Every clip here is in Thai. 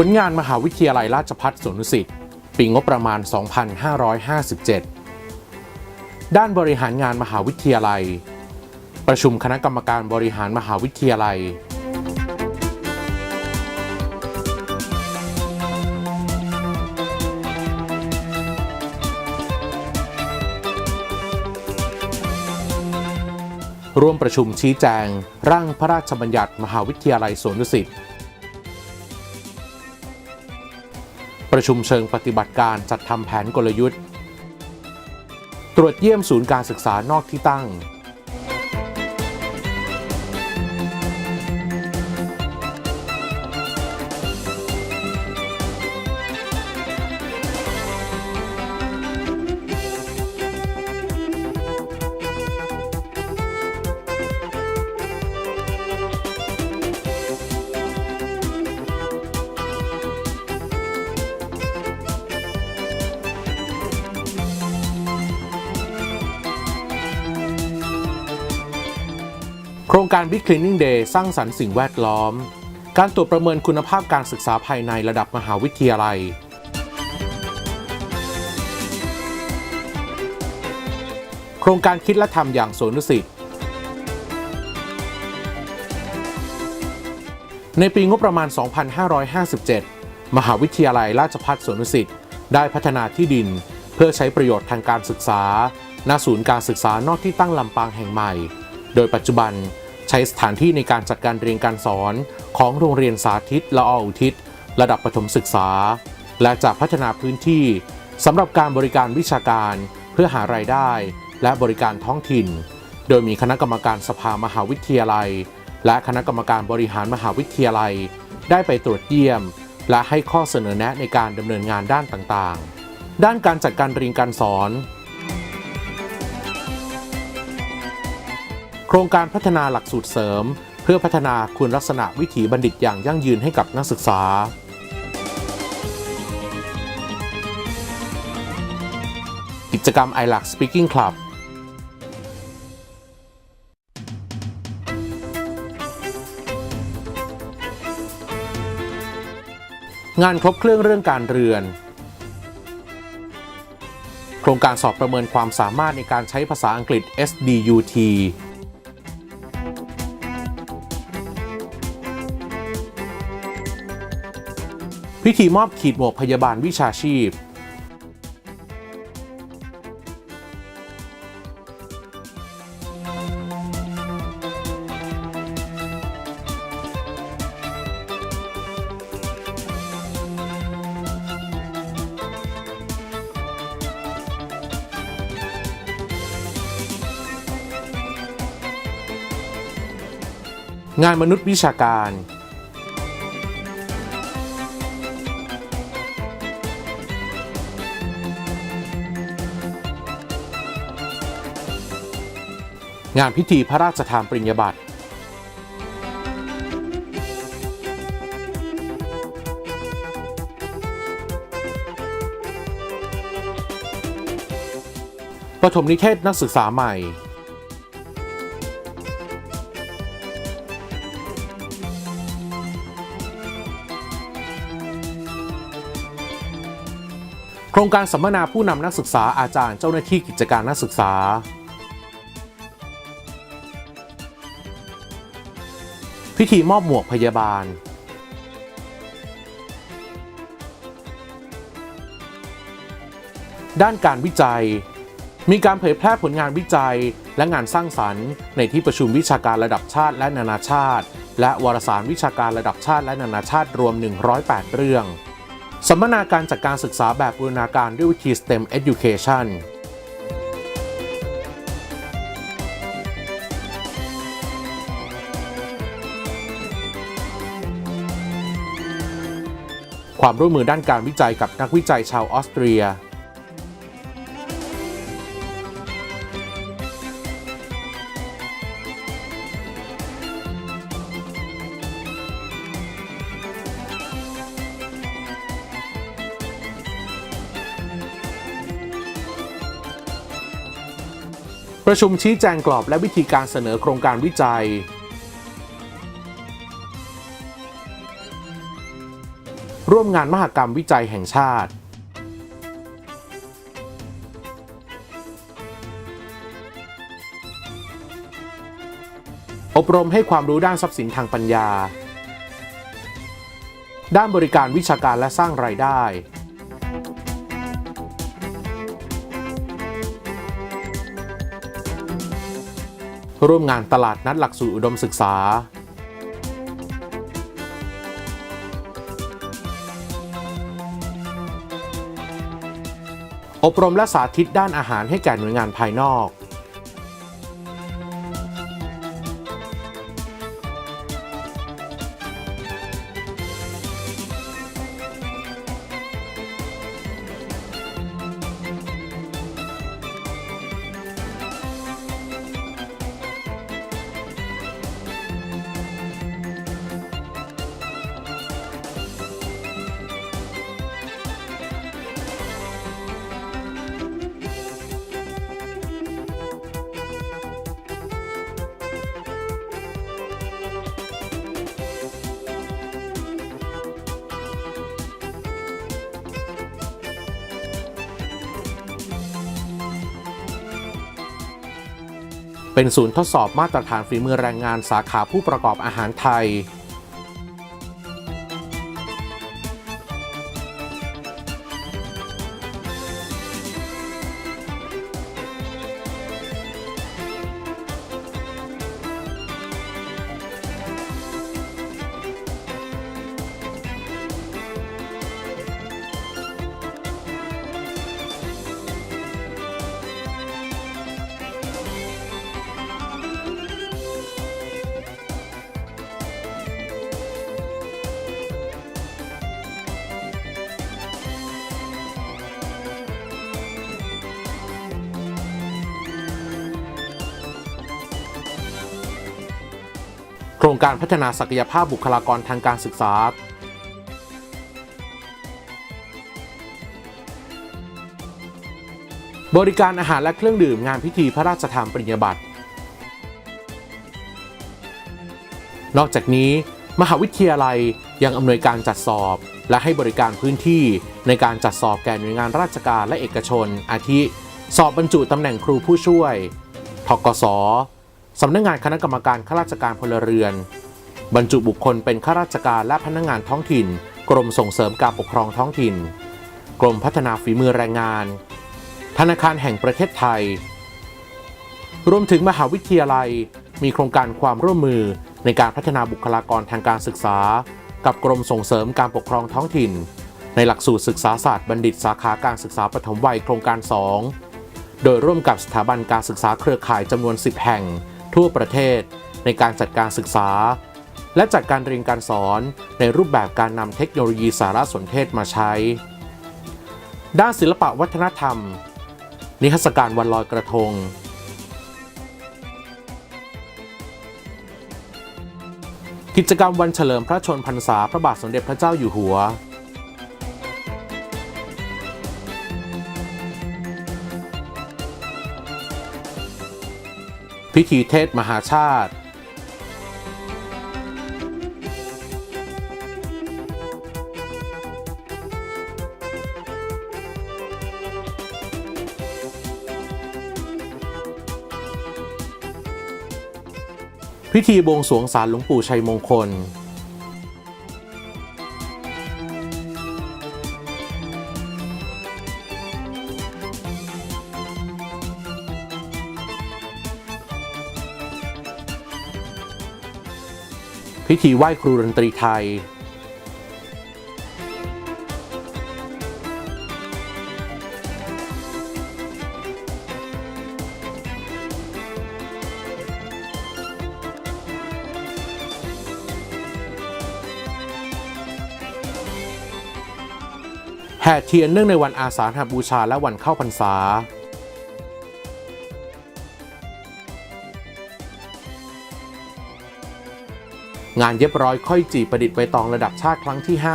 ผลงานมหาวิทยาลัยราชภัฏสวนดุสิตปีงบประมาณ 2557 ด้านบริหารงานมหาวิทยาลัย ประชุมคณะกรรมการบริหารมหาวิทยาลัย ร่วมประชุมชี้แจง ร่างพระราชบัญญัติมหาวิทยาลัยสวนดุสิต ประชุมเชิงปฏิบัติการจัดทำแผนกลยุทธ์ ตรวจเยี่ยมศูนย์การศึกษานอกที่ตั้ง โครงการ Big Cleaning Day สร้างสรรค์สิ่งแวดล้อม การตรวจประเมินคุณภาพการศึกษาภายในระดับมหาวิทยาลัย โครงการคิดและทำอย่างสวนุสิตในปีงบประมาณ 2557 มหาวิทยาลัยราชภัฏสวนุสิตได้พัฒนาที่ดิน เพื่อใช้ประโยชน์ทางการศึกษา ณ ศูนย์การศึกษานอกที่ตั้งลำปางแห่งใหม่ โดยปัจจุบันใช้สถานที่ในการจัดการเรียนการสอนของโรงเรียนสาธิตละอออุทิศ ระดับประถมศึกษา และจะพัฒนาพื้นที่สำหรับการบริการวิชาการเพื่อหารายได้ และบริการท้องถิ่น โดยมีคณะกรรมการสภามหาวิทยาลัย และคณะกรรมการบริหารมหาวิทยาลัย ได้ไปตรวจเยี่ยม และให้ข้อเสนอแนะในการดำเนินงานด้านต่างๆ ด้านการจัดการเรียนการสอน โครงการพัฒนาหลักสูตรเสริม เพื่อพัฒนาคุณลักษณะวิถีบัณฑิตอย่างยั่งยืนให้กับนักศึกษา กิจกรรม i l a c Speaking Club งานครบเครื่องเรื่องการเรือนโครงการสอบประเมินความสามารถในการใช้ภาษาอังกฤษ SDUT พิธีมอบขีดหมวกพยาบาลวิชาชีพ งานมนุษย์วิชาการ งานพิธีพระราชทานปริญญาบัตรประถมนิเทศนักศึกษาใหม่ โครงการสัมมนาผู้นำนักศึกษาอาจารย์เจ้าหน้าที่กิจการนักศึกษา พิธีมอบหมวกพยาบาล ด้านการวิจัย มีการเผยแพร่ผลงานวิจัยและงานสร้างสรรค์ในที่ประชุมวิชาการระดับชาติและนานาชาติ และวารสารวิชาการระดับชาติและนานาชาติรวม 108 เรื่อง สัมมนาการจัดการศึกษาแบบบูรณาการด้วยวิธี STEM Education ความร่วมมือด้านการวิจัยกับนักวิจัยชาวออสเตรีย ประชุมชี้แจงกรอบและวิธีการเสนอโครงการวิจัย ร่วมงานมหกรรมวิจัยแห่งชาติ อบรมให้ความรู้ด้านทรัพย์สินทางปัญญา ด้านบริการวิชาการและสร้างรายได้ร่วมงานตลาดนัดหลักสูตรอุดมศึกษา อบรมและสาธิตด้านอาหารให้แก่หน่วยงานภายนอก เป็นศูนย์ทดสอบมาตรฐานฝีมือแรงงานสาขาผู้ประกอบอาหารไทย รงการพัฒนาศักยภาพบุคลากรทางการศึกษา บริการอาหารและเครื่องดื่มงานพิธีพระราชทานปริญญาบัตร นอกจากนี้ มหาวิทยาลัยยังอำนวยการจัดสอบ และให้บริการพื้นที่ในการจัดสอบแก่หน่วยงานราชการและเอกชน อาทิ สอบบรรจุตำแหน่งครูผู้ช่วย ทกส สำนักงานคณะกรรมการข้าราชการพลเรือน บรรจุบุคคลเป็นข้าราชการและพนักงานท้องถิ่น กรมส่งเสริมการปกครองท้องถิ่น กรมพัฒนาฝีมือแรงงาน ธนาคารแห่งประเทศไทย รวมถึงมหาวิทยาลัยมีโครงการความร่วมมือในการพัฒนาบุคลากรทางการศึกษา กับกรมส่งเสริมการปกครองท้องถิ่น ในหลักสูตรศึกษาศาสตร์บัณฑิตสาขาการศึกษาปฐมวัยโครงการ 2 โดยร่วมกับสถาบันการศึกษาเครือข่ายจำนวน 10 แห่ง ทั่วประเทศ ในการจัดการศึกษา และจัดการเรียนการสอนในรูปแบบการนำเทคโนโลยีสารสนเทศมาใช้ ด้านศิลปะวัฒนธรรม นิทรรศการวันลอยกระทง กิจกรรมวันเฉลิมพระชนพรรษาพระบาทสมเด็จพระเจ้าอยู่หัว พิธีเทศมหาชาติ พิธีบวงสรวงศาลหลวงปู่ชัยมงคล พิธีไหว้ครูดนตรีไทย แห่เทียนเนื่องในวันอาสาฬหบูชาและวันเข้าพรรษา งานเย็บร้อยค่อยจีประดิษฐ์ใบตองระดับชาติครั้งที่ 5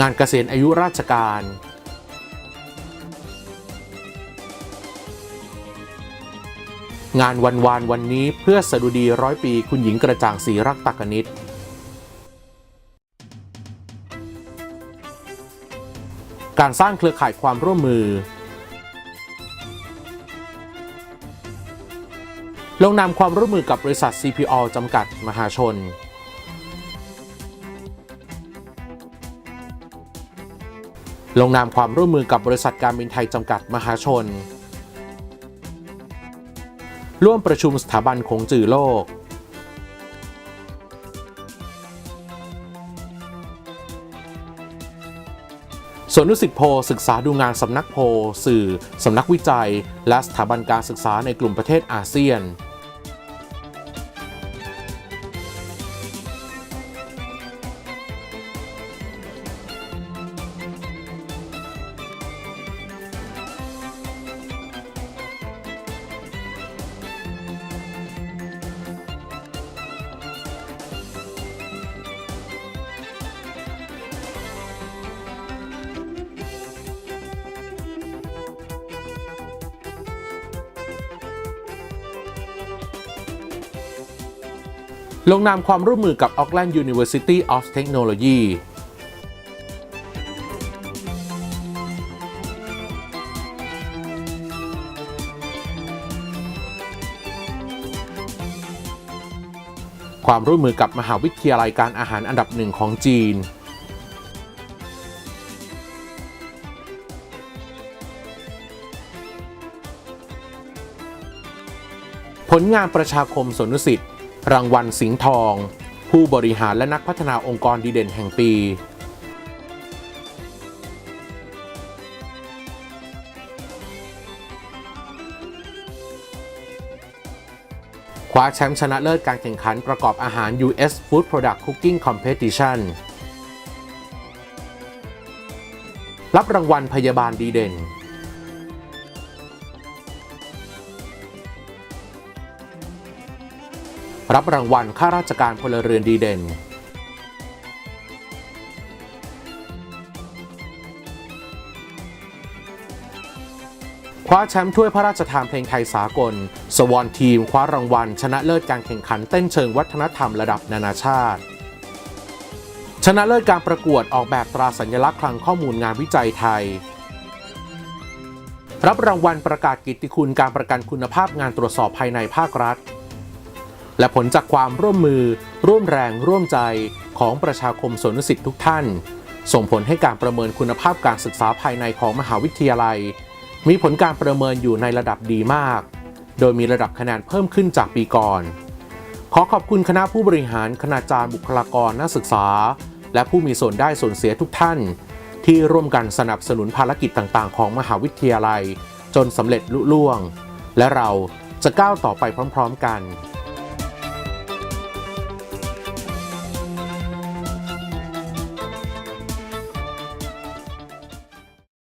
งานเกษียณอายุราชการ งานวันวานวันนี้เพื่อสดุดีร้อยปีคุณหญิงกระจ่างศรีรักตักนิตการสร้างเครือข่ายความร่วมมือ ลงนามความร่วมมือกับบริษัท CPO จำกัดมหาชน ลงนามความร่วมมือกับบริษัทการบินไทยจำกัดมหาชน ร่วมประชุมสถาบันคงจือโลกส่วนนุสิตโพศึกษาดูงานสำนักโพสื่อ สำนักวิจัย และสถาบันการศึกษาในกลุ่มประเทศอาเซียน ลงนามความร่วมมือกับ Auckland University of Technology ความร่วมมือกับมหาวิทยาลัยการอาหารอันดับหนึ่งของจีน ผลงานประชาคมสนนุสิต รางวัลสิงห์ทอง ผู้บริหารและนักพัฒนาองค์กรดีเด่นแห่งปี คว้าแชมป์ชนะเลิศการแข่งขันประกอบอาหาร US Food Product Cooking Competition รับรางวัลพยาบาลดีเด่น รับรางวัลข้าราชการพลเรือนดีเด่น คว้าแชมป์ถ้วยพระราชทานเพลงไทยสากล สวอนทีม คว้ารางวัล ชนะเลิศการแข่งขันเต้นเชิงวัฒนธรรมระดับนานาชาติ ชนะเลิศการประกวดออกแบบตราสัญลักษณ์คลังข้อมูลงานวิจัยไทยรับรางวัลประกาศกิตติคุณการประกันคุณภาพงานตรวจสอบภายในภาครัฐ และผลจากความร่วมมือ ร่วมแรงร่วมใจของประชาคมสวนสิทธิ์ทุกท่าน ส่งผลให้การประเมินคุณภาพการศึกษาภายในของมหาวิทยาลัย มีผลการประเมินอยู่ในระดับดีมาก โดยมีระดับคะแนนเพิ่มขึ้นจากปีก่อน ขอขอบคุณคณะผู้บริหารคณาจารย์บุคลากรนักศึกษา และผู้มีส่วนได้ส่วนเสียทุกท่าน ที่ร่วมกันสนับสนุนภารกิจต่างๆ ของมหาวิทยาลัย จนสำเร็จลุล่วง และเราจะก้าวต่อไปพร้อม ๆ กัน